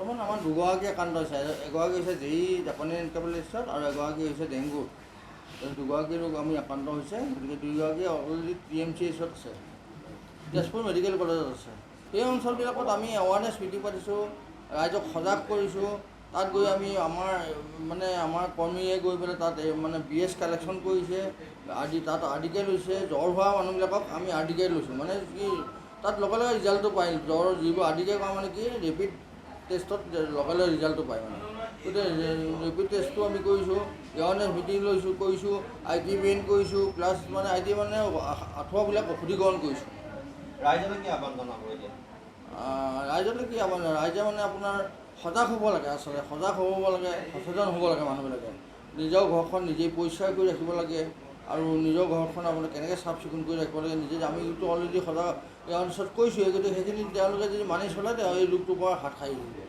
বৰ্তমান আমাৰ দুগৰাকী আক্ৰান্ত হৈছে। এগৰাকী হৈছে জে ই জাপানী এনকেফেলাইটিছত আৰু এগৰাকী হৈছে ডেংগু। দুগৰাকী ৰোগ আমি আক্ৰান্ত হৈছে, গতিকে দুয়োগৰাকী অলৰেডি টি এম চি এইচত আছে। তেজপুৰ মেডিকেল কলেজত আছে। সেই অঞ্চলবিলাকত আমি এৱাৰনেছ মিটিং পাতিছোঁ, ৰাইজক সজাগ কৰিছোঁ। তাত গৈ আমি আমাৰ মানে আমাৰ কৰ্মীয়ে গৈ পেলাই তাত মানে বি এছ কালেকশ্যন কৰিছে, আদি তাত আৰ্টিকেল লৈছে, জ্বৰ হোৱা মানুহবিলাকক আমি আৰ্টিকেল লৈছোঁ। মানে কি, তাত লগে লগে ৰিজাল্টটো পাই জ্বৰ যিবোৰ আৰ্টিকেল কৰা মানে কি ৰেপিড টেষ্টত লগে লগে ৰিজাল্টটো পায় মানে। গতিকে ৰেপিড টেষ্টটো আমি কৰিছোঁ এৱাৰনেছ মিটিং লৈছোঁ কৰিছোঁ আই টি বেইন কৰিছোঁ প্লাছ মানে আই টি মানে আঁঠুৱাবিলাক ঔষধীকৰণ কৰিছোঁ। ৰাইজলৈ কি আহ্বান জনাব এতিয়া? ৰাইজলৈ কি আমাৰ ৰাইজে মানে আপোনাৰ সজাগ হ'ব লাগে আচলতে সজাগ হ'ব লাগে সচেতন হ'ব লাগে মানুহবিলাকে। নিজৰ ঘৰখন নিজেই পৰিষ্কাৰ কৰি ৰাখিব লাগে। আৰু নিজৰ ঘৰখন আপোনাৰ কেনেকৈ চাফ চিকুণ কৰি ৰাখিব লাগে, নিজে আমিতো অলৰেডি সদায় এই অঞ্চলত কৈছোঁৱে গতিকে সেইখিনি তেওঁলোকে যদি মানি চলে এই ৰোগটোৰ পৰা হাত সাৰি থাকিব।